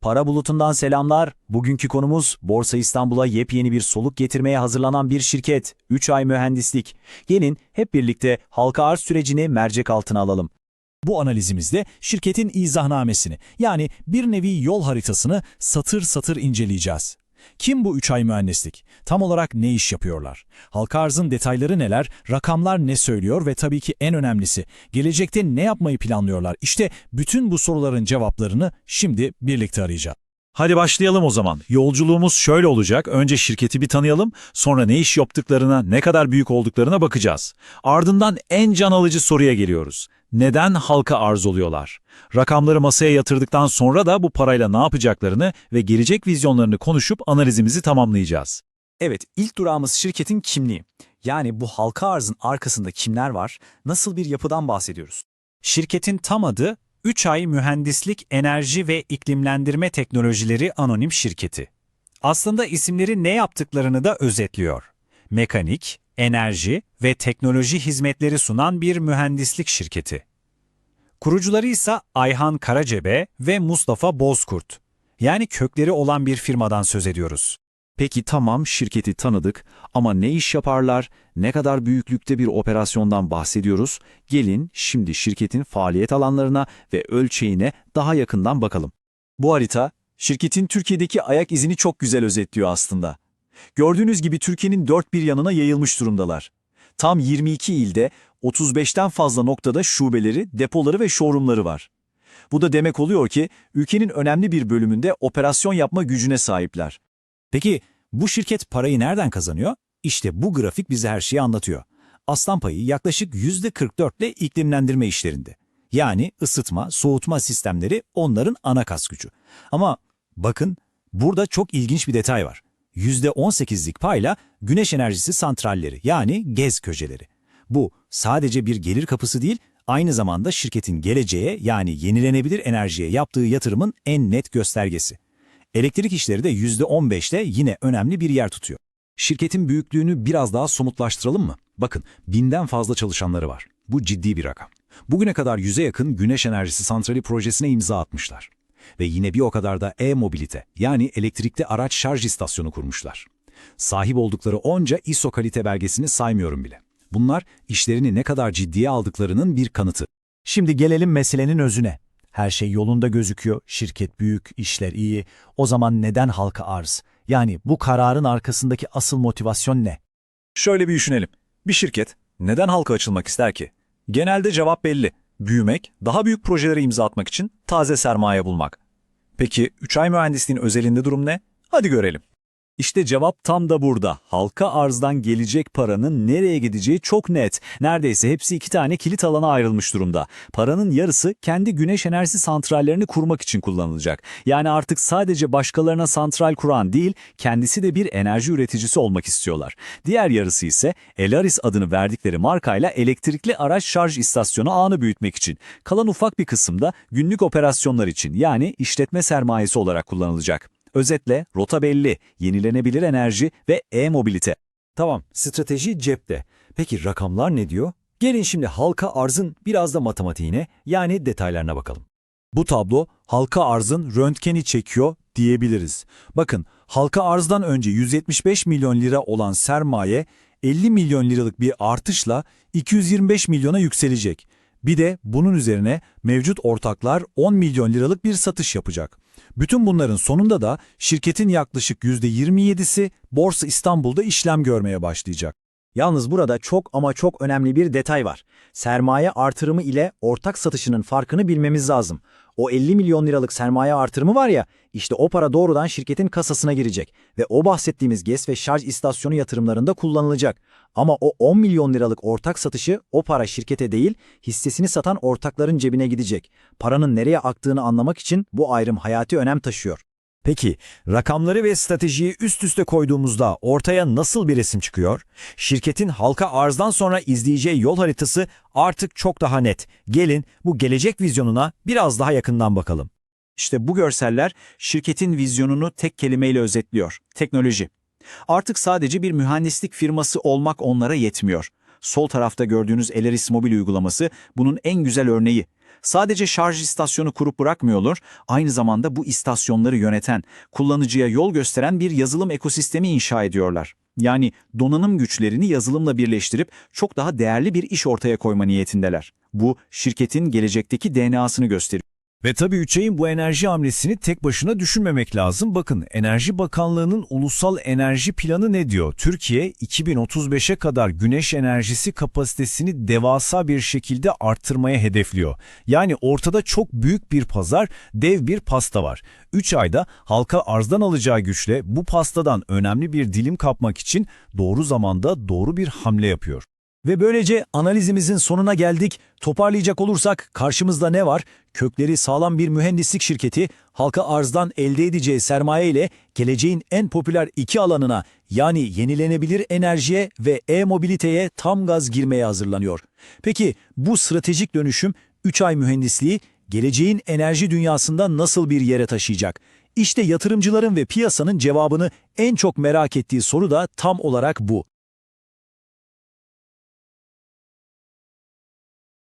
Para bulutundan selamlar. Bugünkü konumuz Borsa İstanbul'a yepyeni bir soluk getirmeye hazırlanan bir şirket. 3 ay mühendislik. Gelin hep birlikte halka arz sürecini mercek altına alalım. Bu analizimizde şirketin izahnamesini yani bir nevi yol haritasını satır satır inceleyeceğiz. Kim bu 3 ay mühendislik? Tam olarak ne iş yapıyorlar? Halka arzın detayları neler? Rakamlar ne söylüyor? Ve tabii ki en önemlisi, gelecekte ne yapmayı planlıyorlar? İşte bütün bu soruların cevaplarını şimdi birlikte arayacağız. Hadi başlayalım o zaman. Yolculuğumuz şöyle olacak. Önce şirketi bir tanıyalım, sonra ne iş yaptıklarına, ne kadar büyük olduklarına bakacağız. Ardından en can alıcı soruya geliyoruz. Neden halka arz oluyorlar? Rakamları masaya yatırdıktan sonra da bu parayla ne yapacaklarını ve gelecek vizyonlarını konuşup analizimizi tamamlayacağız. Evet, ilk durağımız şirketin kimliği. Yani bu halka arzın arkasında kimler var, nasıl bir yapıdan bahsediyoruz? Şirketin tam adı 3 ay Mühendislik, Enerji ve İklimlendirme Teknolojileri Anonim Şirketi. Aslında isimleri ne yaptıklarını da özetliyor. Mekanik, enerji ve teknoloji hizmetleri sunan bir mühendislik şirketi. Kurucuları ise Ayhan Karacebe ve Mustafa Bozkurt. Yani kökleri olan bir firmadan söz ediyoruz. Peki tamam şirketi tanıdık ama ne iş yaparlar, ne kadar büyüklükte bir operasyondan bahsediyoruz? Gelin şimdi şirketin faaliyet alanlarına ve ölçeğine daha yakından bakalım. Bu harita, şirketin Türkiye'deki ayak izini çok güzel özetliyor aslında. Gördüğünüz gibi Türkiye'nin dört bir yanına yayılmış durumdalar. Tam 22 ilde 35'ten fazla noktada şubeleri, depoları ve showroomları var. Bu da demek oluyor ki ülkenin önemli bir bölümünde operasyon yapma gücüne sahipler. Peki bu şirket parayı nereden kazanıyor? İşte bu grafik bize her şeyi anlatıyor. Aslan payı yaklaşık %44 ile iklimlendirme işlerinde. Yani ısıtma, soğutma sistemleri onların ana kas gücü. Ama bakın burada çok ilginç bir detay var. %18'lik payla güneş enerjisi santralleri yani GEZ köşeleri. Bu sadece bir gelir kapısı değil, aynı zamanda şirketin geleceğe yani yenilenebilir enerjiye yaptığı yatırımın en net göstergesi. Elektrik işleri de %15'te yine önemli bir yer tutuyor. Şirketin büyüklüğünü biraz daha somutlaştıralım mı? Bakın, binden fazla çalışanları var. Bu ciddi bir rakam. Bugüne kadar yüze yakın güneş enerjisi santrali projesine imza atmışlar. Ve yine bir o kadar da e-mobilite, yani elektrikli araç şarj istasyonu kurmuşlar. Sahip oldukları onca ISO kalite belgesini saymıyorum bile. Bunlar işlerini ne kadar ciddiye aldıklarının bir kanıtı. Şimdi gelelim meselenin özüne. Her şey yolunda gözüküyor, şirket büyük, işler iyi. O zaman neden halka arz? Yani bu kararın arkasındaki asıl motivasyon ne? Şöyle bir düşünelim. Bir şirket neden halka açılmak ister ki? Genelde cevap belli. Büyümek, daha büyük projelere imza atmak için taze sermaye bulmak. Peki 3 ay mühendisliğin özelinde durum ne? Hadi görelim. İşte cevap tam da burada. Halka arzdan gelecek paranın nereye gideceği çok net. Neredeyse hepsi iki tane kilit alana ayrılmış durumda. Paranın yarısı kendi güneş enerjisi santrallerini kurmak için kullanılacak. Yani artık sadece başkalarına santral kuran değil, kendisi de bir enerji üreticisi olmak istiyorlar. Diğer yarısı ise Elaris adını verdikleri markayla elektrikli araç şarj istasyonu ağını büyütmek için. Kalan ufak bir kısım da günlük operasyonlar için yani işletme sermayesi olarak kullanılacak. Özetle rota belli, yenilenebilir enerji ve e-mobilite. Tamam, strateji cepte. Peki rakamlar ne diyor? Gelin şimdi halka arzın biraz da matematiğine, yani detaylarına bakalım. Bu tablo halka arzın röntgeni çekiyor diyebiliriz. Bakın, halka arzdan önce 175 milyon lira olan sermaye 50 milyon liralık bir artışla 225 milyona yükselecek. Bir de bunun üzerine mevcut ortaklar 10 milyon liralık bir satış yapacak. Bütün bunların sonunda da şirketin yaklaşık %27'si Borsa İstanbul'da işlem görmeye başlayacak. Yalnız burada çok ama çok önemli bir detay var. Sermaye artırımı ile ortak satışının farkını bilmemiz lazım. O 50 milyon liralık sermaye artırımı var ya, işte o para doğrudan şirketin kasasına girecek ve o bahsettiğimiz GES ve şarj istasyonu yatırımlarında kullanılacak. Ama o 10 milyon liralık ortak satışı o para şirkete değil, hissesini satan ortakların cebine gidecek. Paranın nereye aktığını anlamak için bu ayrım hayati önem taşıyor. Peki, rakamları ve stratejiyi üst üste koyduğumuzda ortaya nasıl bir resim çıkıyor? Şirketin halka arzdan sonra izleyeceği yol haritası artık çok daha net. Gelin bu gelecek vizyonuna biraz daha yakından bakalım. İşte bu görseller şirketin vizyonunu tek kelimeyle özetliyor. Teknoloji. Artık sadece bir mühendislik firması olmak onlara yetmiyor. Sol tarafta gördüğünüz Elaris mobil uygulaması bunun en güzel örneği. Sadece şarj istasyonu kurup bırakmıyorlar, aynı zamanda bu istasyonları yöneten, kullanıcıya yol gösteren bir yazılım ekosistemi inşa ediyorlar. Yani donanım güçlerini yazılımla birleştirip çok daha değerli bir iş ortaya koyma niyetindeler. Bu şirketin gelecekteki DNA'sını gösteriyor. Ve tabii Üçay'ın bu enerji hamlesini tek başına düşünmemek lazım. Bakın Enerji Bakanlığı'nın ulusal enerji planı ne diyor? Türkiye 2035'e kadar güneş enerjisi kapasitesini devasa bir şekilde arttırmaya hedefliyor. Yani ortada çok büyük bir pazar, dev bir pasta var. 3 ayda halka arzdan alacağı güçle bu pastadan önemli bir dilim kapmak için doğru zamanda doğru bir hamle yapıyor. Ve böylece analizimizin sonuna geldik. Toparlayacak olursak karşımızda ne var? Kökleri sağlam bir mühendislik şirketi halka arzdan elde edeceği sermaye ile geleceğin en popüler iki alanına yani yenilenebilir enerjiye ve e-mobiliteye tam gaz girmeye hazırlanıyor. Peki bu stratejik dönüşüm 3 ay mühendisliği geleceğin enerji dünyasında nasıl bir yere taşıyacak? İşte yatırımcıların ve piyasanın cevabını en çok merak ettiği soru da tam olarak bu.